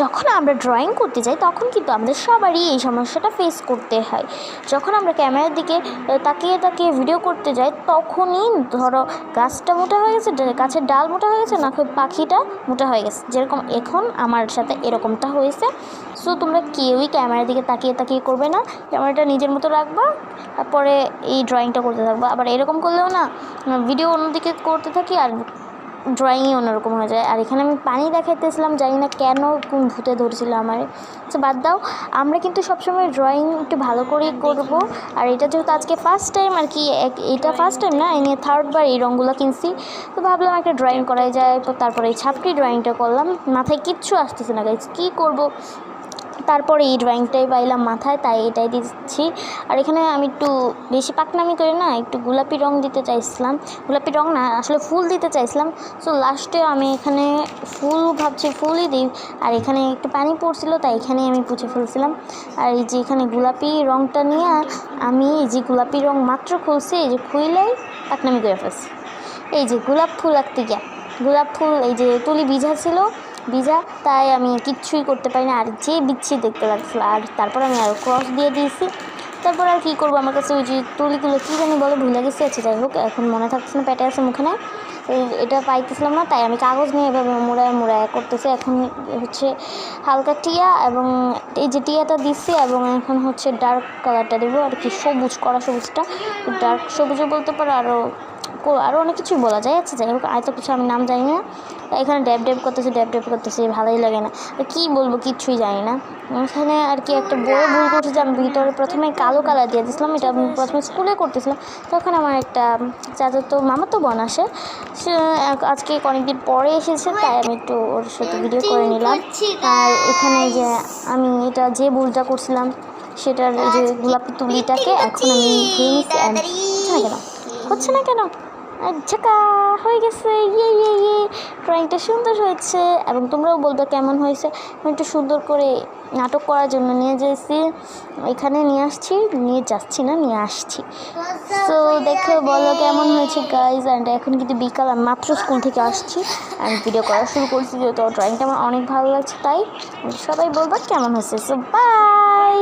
যখন আমরা ড্রয়িং করতে যাই, তখন কিন্তু আমাদের সবারই এই সমস্যাটা ফেস করতে হয়। যখন আমরা ক্যামেরার দিকে তাকিয়ে তাকিয়ে ভিডিও করতে যাই, তখনই ধরো গাছটা মোটা হয়ে গেছে গাছের ডাল মোটা হয়ে গেছে, না পাখিটা মোটা হয়ে গেছে। যেরকম এখন আমার সাথে এরকমটা হয়েছে। সো তোমরা কেউই ক্যামেরার দিকে তাকিয়ে তাকিয়ে করবে না। ক্যামেরাটা নিজের মতো রাখবা, তারপরে এই ড্রয়িংটা করতে থাকবা। আবার এরকম করলেও না ভিডিও অন্যদিকে করতে থাকি আর ড্রয়িংই অন্যরকম হয়ে যায়। আর এখানে আমি পানি দেখাইতেছিলাম জানি না কেন কোন ভূতে ধরছিল আমার আচ্ছা বাদ দাও। আমরা কিন্তু সবসময় ড্রয়িং একটু ভালো করেই করব। আর এটা যেহেতু আজকে ফার্স্ট টাইম আর কি এক- এটা ফার্স্ট টাইম না এই নিয়ে থার্ডবার এই রঙগুলো কিনছি। তো ভাবলাম একটা ড্রয়িং করাই যায়। তো তারপরে এই ছাপটি ড্রয়িংটা করলাম। মাথায় কিচ্ছু আসতেছে না গাইজ কী করব? তারপরে এই ড্রয়িংটাই পাইলাম মাথায়, তাই এটাই দিচ্ছি। আর এখানে আমি একটু বেশি পাকনামি করি না, একটু গোলাপি রং দিতে চাইছিলাম। গোলাপি রং না, আসলে ফুল দিতে চাইছিলাম। সো লাস্টে আমি এখানে ফুল ভাবছি, ফুলই দিই। আর এখানে একটু পানি পড়ছিল, তাই এখানে আমি পুছে ফেলছিলাম। আর এই যে এখানে গোলাপি রংটা নিয়ে আমি এই যে গোলাপি রং মাত্র খুলছি, এই যে খুইলেই পাকনামি করে ফেলছি। এই যে গোলাপ ফুল আঁকতে গিয়া, গোলাপ ফুল এই যে তুলি ভিজা ছিল ভিজা, তাই আমি কিচ্ছুই করতে পারি না। আর যে বিচ্ছি দেখতে লাগছিল আর তারপর আমি আরও ক্রস দিয়ে দিয়েছি। তারপর আর কী করব? আমার কাছে ওই যে তুলিগুলো কী জানি বলে ভুলে গেছি। আছে যাই হোক, এখন মনে থাকছে না, পেটে আছে মুখে এটা পাইতেছিলাম না, তাই আমি কাগজ নিয়ে এভাবে মুড়ায় মুড়ায় করতেছি। এখন হচ্ছে হালকা টিয়া এবং এই যে টিয়াটা দিচ্ছি এবং এখন হচ্ছে ডার্ক কালারটা দেবো। আর কি সবুজ, কড়া সবুজটা। ডার্ক সবুজও বলতে পারো আরও আরও অনেক কিছুই বলা যায় আচ্ছা যাই হোক আর তো কিছু আমি নাম জানি না। এখানে ড্যাব ড্যাব করতেছি ড্যাব ড্যাব করতেছি ভালোই লাগে না। কী বলব কিচ্ছুই জানি না। এখানে আর কি একটা বড় ভুল করছে যে আমি ভিতরে প্রথমে কালো কালার দিয়ে দিয়েছিলাম এটা আমি প্রথমে স্কুলে করতেছিলাম। তখন আমার একটা চাচাতো মামাতো বোন আসে সে আজকে অনেকদিন পরে এসেছে তাই আমি একটু ওর সাথে ভিডিও করে নিলাম। আর এখানে যে আমি এটা যে ভুলটা করছিলাম সেটার এই যে গোলাপি তুলিটাকে এখন আমি গ্রিনস অ্যান্ড হচ্ছে না কেন? হচ্ছে না কেন? ঝাঁকা হয়ে গেছে ইয়ে ইয়ে ইয়ে। ড্রয়িংটা সুন্দর হয়েছে এবং তোমরাও বলবে কেমন হয়েছে। আমি একটু সুন্দর করে নাটক করার জন্য নিয়ে যেয়েছি এখানে নিয়ে আসছি, নিয়ে যাচ্ছি না, নিয়ে আসছি। তো দেখো, বলো কেমন হয়েছে গাইজ অ্যান্ড এখন কিন্তু বিকাল, আমি মাত্র স্কুল থেকে আসছি। অ্যান্ড ভিডিও করা শুরু করছি যেহেতু ড্রয়িংটা আমার অনেক ভালো লাগছে, তাই সবাই বলবে কেমন হয়েছে। So by